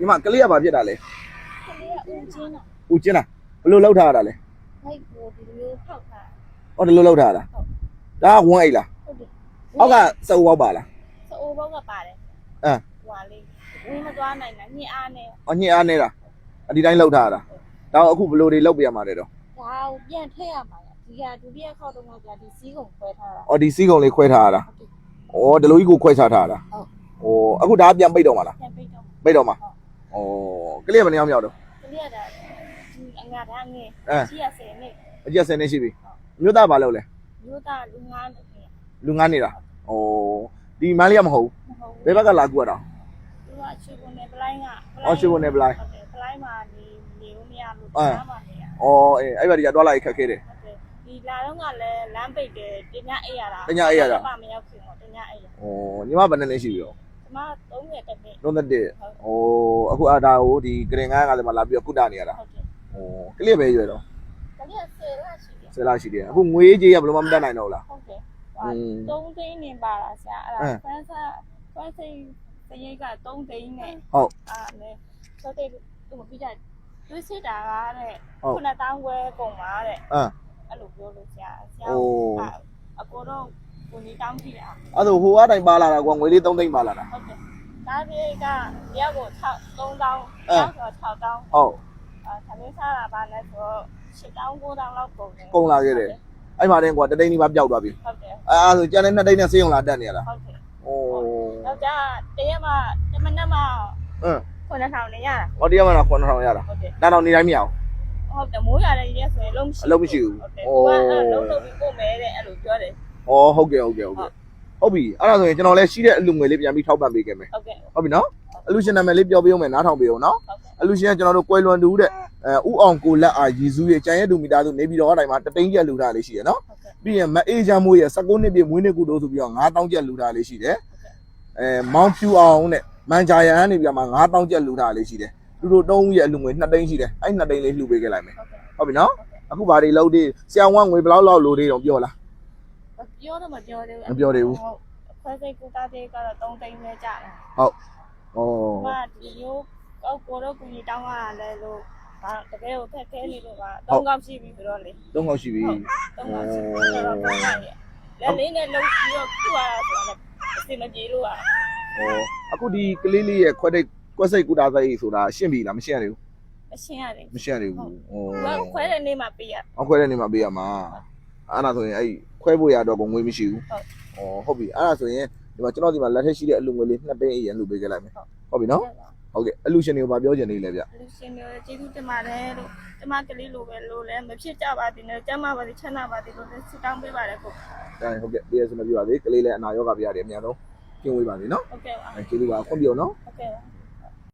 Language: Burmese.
ဒီမှာကလေးကဘာဖြစ်တာလဲကလေးကဦးချင်းတော့ဦးကျင်းတာဘယ်လိုလောက်ထားရတာလဲလိုက်ကိုဒီလိုဖောက်တာဟောဒီလိုလောက်ထားရတာဒါကဝန်းအိတ်လားဟုတ်တယ်အောက်ကစအုပ်ပေါက်ပါလားစအိုးဘောက်ကပါတယ်အဲဟွာလေးဝင်းမသွားနိုင်တာညှစ်အားနဲ့အညစ်အားနေတာအဒီတိုင်းလောက်ထားရတာဒါအခုဘယ်လိုတွေလောက်ပြရမှာလဲတော့ဒါကိုပြန်ထည့်ရမှာလေဒီကဒုတိယခေါက်တော့ကဒီစီးကုန်ခွဲထားတာအော်ဒီစီးကုံလေးခွဲထားရတာဟုတ်တယ်ဩဒီလိုကြီးကိုခွဲချထားရတာဟုတ်ဩအခုဒါကပြန်ပိတ်တော့မှာလားပြန်ပိတ်တော့ပိတ်တော့မှာ ဩကလေးကဘယ်နှစ်ယောက်မြောက်တော့ကလေးကဒါဒီအငါဒါငယ်အဲကြီးရဆယ်နှစ်အကျက်ဆယ်နေရှိပြီအမျိုးသားဘာလုပ်လဲမျိုးသားလူငါးနှစ်နှစ်လူငန်းနေတာဩဒီမန်းလေးကမဟုတ်မဟုတ်ဘူးဘယ်ဘက်ကလာကူရတာသူကချွေကုန်နဲ့ပလိုင်းကအော်ရွှေဘုံနဲ့ပလိုင်းဟုတ်တယ်ပလိုင်းမှာနေနေလို့မရလို့အဲနားမှာနေရဩအေးအဲ့ဘက်ကြီးကတော့လာရခက်ခဲတယ်ဟုတ်တယ်ဒီလာတော့ကလည်းလမ်းပိတ်တယ်တညအိပ်ရတာတညအိပ်ရတာဘာမရောက်ခင်တော့တညအိပ်ရဩညီမဘယ်နှစ်နှစ်ရှိပြီတော့ကျ မ30တက်နေလုံးသက်တဲ့ဩအခုအဒါကိုဒီဂရင်ငန်းကလည်းမလာပြီးတော့ကုတနေရတာဟုတ်တယ်ဩကလေးပဲရွယ်တော့တကယ်ဆယ်လားရှိတယ်ဆယ်လာရှိတယ်အခုငွေကြီးကဘယ်လိုမှမတတ်နိုင်တော့ဘူးလားဟုတ်တယ်อืဟာม3သိန်းနေပါလားဆရာအဲ့အဲဒါဖန်ဆာဖန်စိစရိတ်က3သိန်းနဲ့ဟုတ်အာနဲ့ဆိုတဲ့သူမပြီးကြတွေးစစ်တာကတဲ့ဟုတ်ခုနတောင်းခွဲကုန်ပါတဲ့အမ်အဲ့လိုပြောလို့ဆရာဆရာအိုးအကိုတော့ ကိုကြီးတောင်းကြည့်တာအဲ့ဒါဟိုအတိုင်းပါလာတာကွာငွေလေး3သိန်းပါလာတာဟုတ်တယ်ဒါပြေကရက်ကို6 3000အဲရက်ဆို6000ဟုတ်အာသမင်းစားတာပါလဲဆိုတော့8000 9000လောက်ကုန်တယ်ကုန်လာခဲ့တယ်အဲ့မှာတင်းကွာတသိန်းဒီမှာပျောက်သွားပြီဟုတ်တယ်အဲအဲ့ဒါဆိုကျန်တဲ့2သိန်းနဲ့စေးုံလာတက်နေရတာဟုတ်တယ်โอ้တော့ကြာတရက်မှတမနက်မှအင်း9000နဲ့ရတာဟောတရားမလား9000ရတာဟုတ်တယ်ဒါတော့နေတိုင်းမရအောင်ဟုတ်တယ်မိုးရတဲ့ရက်ဆိုရင်လုံးမရှိအလုံးမရှိဘူးဟုတ်တယ်အိုးဟိုကအဲ့လုံးလုံးပြီးပို့မယ်တဲ့အဲ့လိုပြောတယ် ဩဟုတ်ကဲ့ဟုတ်ကဲ့ဟုတ်ကဲ့ဟုတ်ပြီအဲ့ဒါဆိုရင်ကျွန်တော်လည်းရှိတဲ့အလူငွေလေးပြန်ပြီးထောက်ပံ့ပေးခဲ့မယ်ဟုတ်ကဲ့ဟုတ်ပြီနော်အလူရှင်နာမည်လေးပြောပေးအောင်မယ်နားထောင်ပေးအောင်နော်ဟုတ်ကဲ့အလူရှင်ကကျွန်တော်တို့ကွယ်လွန်တူတဲ့အဲဥအောင်ကိုလက်အားရည်စူးရဲ့ကြံရဲ့တူမီတာသူနေပြီးတော့တိုင်းမှာတသိန်းကျပ်လူထားလေးရှိတယ်နော်ဟုတ်ကဲ့ပြီးရင်မအေးချမ်းမိုးရဲ့19နှစ်ပြည့်မွေးနေ့ကုသိုလ်ဆိုပြီးတော့9000ကျပ်လူထားလေးရှိတယ်အဲမောင်ဖြူအောင်တဲ့မန်ဂျာယန်ကနေပြီးတော့မှ9000ကျပ်လူထားလေးရှိတယ်သူတို့တုံးရဲ့အလူငွေ2သိန်းရှိတယ်အဲ့2သိန်းလေးလှူပေးခဲ့လိုက်မယ်ဟုတ်ကဲ့ဟုတ်ပြီနော်အခုဘာတွေလုပ်သေးဆရာဝန်ငွေဘယ်လောက်လောက်လိုသေးတော့ပြောလား ပြောတော့မပြောသေးဘူးမပြောသေးဘူးဟုတ်ခွဲစိတ်ကူတာတဲ့ကတော့3သိန်းပဲကြာတယ်ဩဟိုကဒီရိုးကောက်ကိုတော့ကိုကြီးတောင်းရတာလဲလို့ဒါတကယ်ကိုဖက်ခဲနေလို့က3ကောက်ရှိပြီဆိုတော့လေသုံးခေါက်ရှိပြီဟုတ်3ကောက်ရှိပြီဆိုတော့တော့ရတယ်လက်လေးနဲ့လုံးပြီးတော့ပြရတာဆိုတော့အစီမပြေလို့อ่ะဩအခုဒီကလေးလေးရဲ့ခွက်တိတ်ကွက်စိတ်ကုတာစိတ်ဆိုတာရှင်းပြီလားမရှင်းရသေးဘူးမရှင်းရတယ်မရှင်းရသေးဘူးဩသူကခွဲတဲ့နေ့မှာပေးရအခွဲတဲ့နေမှာပေးရမှာအဲ့ဒါဆိုရင်အဲ့ ခွဲဖို့ရတော့ကိုငွေမရှိဘူးဟုတ်ဩဟုတ်ပြီအဲ့ဒါဆိုရင်ဒီမှာကျွန်တော်ဒီမှာလက်ထက်ရှိတဲ့အလူငွေလေး2သိန်းအရင်လှူပေးခဲ့လိုက်မယ်ဟုတ်ပြီနော်ဟုတ်ကဲ့အလူရှင်တွေကိုဗာပြောချင်နေလေဗျလူရှင်တွေကျေးဇူးတင်ပါတယ်လို့ကျမကလေးလိုပဲလို့လဲမဖြစ်ကြပါသေးနဲ့ကျမပါသေးချမ်းသာပါသေးလို့လည်းဆုတောင်းပေးပါတယ်ကိုဒါဟုတ်ကဲ့တရားစမပြပါသေးကလေးလည်းအနာရောဂါပြရတယ်အများဆုံးကျင်းဝေးပါစေနော်ဟုတ်ကဲ့ပါအဲကျေးဇူးပါခွင့်ပြုံနော်ဟုတ်ကဲ့ပါ